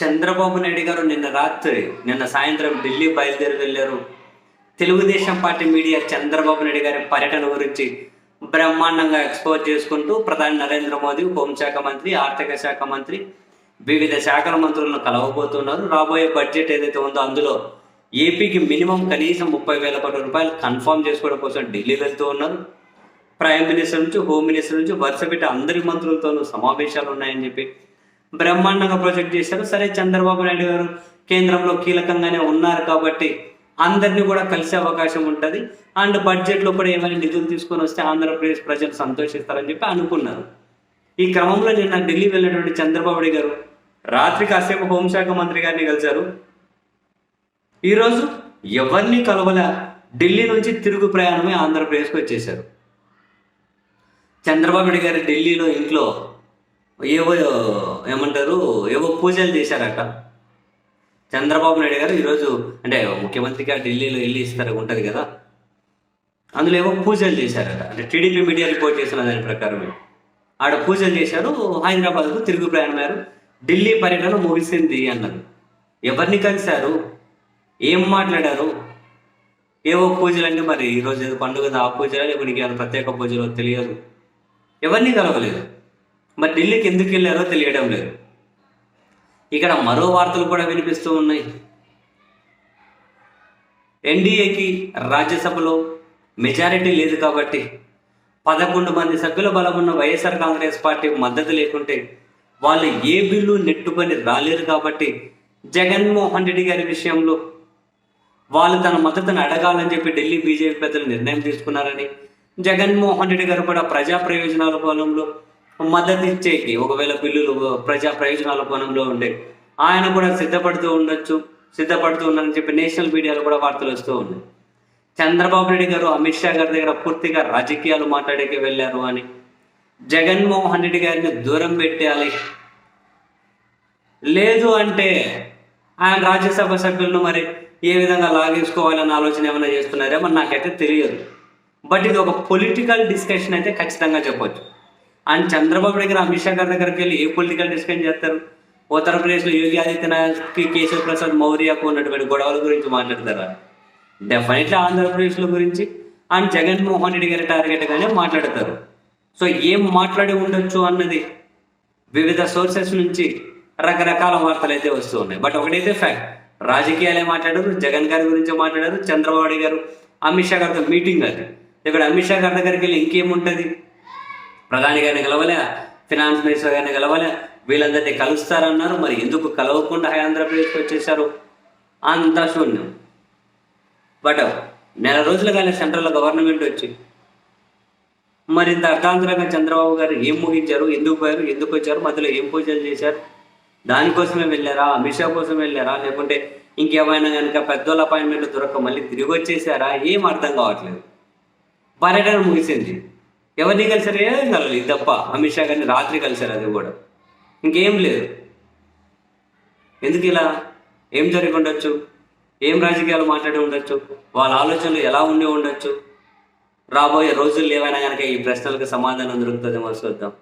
చంద్రబాబు నాయుడు గారు నిన్న రాత్రి నిన్న సాయంత్రం ఢిల్లీ బయలుదేరి వెళ్ళారు. తెలుగుదేశం పార్టీ మీడియా చంద్రబాబు నాయుడు గారి పర్యటన గురించి బ్రహ్మాండంగా ఎక్స్పోజ్ చేసుకుంటూ ప్రధాని నరేంద్ర మోదీ హోంశాఖ మంత్రి ఆర్థిక శాఖ మంత్రి వివిధ శాఖల మంత్రులను కలవబోతున్నారు. రాబోయే బడ్జెట్ ఏదైతే ఉందో అందులో ఏపీకి మినిమం కనీసం ముప్పై వేల కోట్ల రూపాయలు కన్ఫర్మ్ చేసుకోవడం కోసం ఢిల్లీ వెళ్తూ ఉన్నారు. ప్రైమ్ మినిస్టర్ నుంచి హోమ్ మినిస్టర్ నుంచి వరుస పెట్టి అందరి మంత్రులతోనూ సమావేశాలు ఉన్నాయని చెప్పి బ్రహ్మాండంగా ప్రొజెక్ట్ చేశారు. సరే చంద్రబాబు నాయుడు గారు కేంద్రంలో కీలకంగానే ఉన్నారు కాబట్టి అందరినీ కూడా కలిసే అవకాశం ఉంటుంది. అండ్ బడ్జెట్లో కూడా ఏమైనా నిధులు తీసుకొని వస్తే ఆంధ్రప్రదేశ్ ప్రజలు సంతోషిస్తారని చెప్పి అనుకున్నారు. ఈ క్రమంలో నిన్న ఢిల్లీ వెళ్ళినటువంటి చంద్రబాబు గారు రాత్రి కాసేపు హోంశాఖ మంత్రి గారిని కలిశారు. ఈరోజు ఎవరిని కలవల ఢిల్లీ నుంచి తిరుగు ప్రయాణమే ఆంధ్రప్రదేశ్కి వచ్చేశారు. చంద్రబాబు నాయుడు గారు ఢిల్లీలో ఇంట్లో ఏవో ఏమంటారు ఏవో పూజలు చేశారట. చంద్రబాబు నాయుడు గారు ఈరోజు అంటే ముఖ్యమంత్రిగా ఢిల్లీలో వెళ్ళి ఇస్తారు ఉంటుంది కదా అందులో ఏవో పూజలు చేశారట. అంటే టీడీపీ మీడియా రిపోర్ట్ చేసిన దాని ప్రకారమే. ఆడ పూజలు చేశారు హైదరాబాద్కు తిరుగు ప్రయాణమయ్యారు. ఢిల్లీ పర్యటన ముగిసింది అన్నారు. ఎవరిని కలిశారు? ఏం మాట్లాడారు? ఏవో పూజలు అంటే మరి ఈరోజు ఏదో పండుగ ఆ పూజలు లేకపోతే ఇంకేమైనా ప్రత్యేక పూజలు తెలియదు. ఎవరిని కలవలేదు? మరి ఢిల్లీకి ఎందుకు వెళ్ళారో తెలియడం లేదు. ఇక్కడ మరో వార్తలు కూడా వినిపిస్తూ ఉన్నాయి. ఎన్డీఏకి రాజ్యసభలో మెజారిటీ లేదు కాబట్టి పదకొండు మంది సభ్యుల బలం ఉన్న వైఎస్ఆర్ కాంగ్రెస్ పార్టీ మద్దతు లేకుంటే వాళ్ళు ఏ బిల్లు నెట్టుకొని రాలేరు కాబట్టి జగన్మోహన్ రెడ్డి గారి విషయంలో వాళ్ళు తన మద్దతును అడగాలని చెప్పి ఢిల్లీ బీజేపీ పెద్దలు నిర్ణయం తీసుకున్నారని జగన్మోహన్ రెడ్డి గారు కూడా ప్రజా ప్రయోజనాల కోణంలో మద్దతు ఇచ్చేకి ఒకవేళ బిల్లులు ప్రజా ప్రయోజనాల కోణంలో ఉండే ఆయన కూడా సిద్ధపడుతూ ఉండొచ్చు సిద్ధపడుతూ ఉన్నారని చెప్పి నేషనల్ మీడియాలో కూడా వార్తలు వస్తూ ఉన్నాయి. చంద్రబాబు నాయుడు గారు అమిత్ షా గారి దగ్గర పూర్తిగా రాజకీయాలు మాట్లాడేకి వెళ్ళారు అని. జగన్మోహన్ రెడ్డి గారిని దూరం పెట్టాలి. లేదు అంటే ఆయన రాజ్యసభ సభ్యులను మరి ఏ విధంగా లాగేసుకోవాలన్న ఆలోచన ఏమైనా చేస్తున్నారేమో నాకైతే తెలియదు. బట్ ఇది ఒక పొలిటికల్ డిస్కషన్ అయితే ఖచ్చితంగా చెప్పొచ్చు. అండ్ చంద్రబాబు దగ్గర అమిత్ షా గారి దగ్గరికి వెళ్ళి ఏ పొలిటికల్ డిస్కషన్ చేస్తారు? ఉత్తరప్రదేశ్లో యోగి ఆదిత్యనాథ్కి కేశవ ప్రసాద్ మౌర్యకు ఉన్నటువంటి గొడవల గురించి మాట్లాడతారా? డెఫినెట్లీ ఆంధ్రప్రదేశ్లో గురించి. అండ్ జగన్మోహన్ రెడ్డి గారి టార్గెట్గానే మాట్లాడతారు. సో ఏం మాట్లాడి ఉండొచ్చు అన్నది వివిధ సోర్సెస్ నుంచి రకరకాల వార్తలు అయితే వస్తూ ఉన్నాయి. బట్ ఒకటైతే ఫ్యాక్ట్ రాజకీయాలే మాట్లాడారు జగన్ గారి గురించి మాట్లాడారు చంద్రబాబు గారు అమిత్ షా గారితో మీటింగ్ అది. ఇక్కడ అమిత్ షా గారి దగ్గరికి వెళ్ళి ఇంకేముంటుంది? ప్రధాని గారిని కలవలే ఫినాన్స్ మినిస్టర్ గారిని కలవలే వీళ్ళందరినీ కలుస్తారన్నారు. మరి ఎందుకు కలవకుండా ఆంధ్రప్రదేశ్కి వచ్చేసారు అంతా శూన్యం. బట్ నెల రోజులు కానీ సెంట్రల్ గవర్నమెంట్ వచ్చి మరి ఇంత అర్థాంతరంగా చంద్రబాబు గారు ఏం ముగించారు? ఎందుకు పోయారు? ఎందుకు వచ్చారు? మధ్యలో ఏం పూజలు చేశారు? దానికోసమే వెళ్ళారా? అమిత్ షా కోసం వెళ్ళారా? లేకుంటే ఇంకేమైనా కనుక పెద్దోళ్ళ అపాయింట్మెంట్ దొరక మళ్ళీ తిరిగి వచ్చేసారా? ఏం అర్థం కావట్లేదు. పర్యటన ముగిసింది. ఎవరిని కలిసారు ఏం కలవాలి ఇది తప్ప అమిత్ షా గారిని రాత్రి కలిసారు అది కూడా. ఇంకేం లేదు. ఎందుకు ఇలా ఏం జరిగి ఉండొచ్చు? ఏం రాజకీయాలు మాట్లాడి ఉండొచ్చు? వాళ్ళ ఆలోచనలు ఎలా ఉండి ఉండొచ్చు? రాబోయే రోజులు ఏమైనా కనుక ఈ ప్రశ్నలకు సమాధానం దొరుకుతుందేమో చూద్దాం.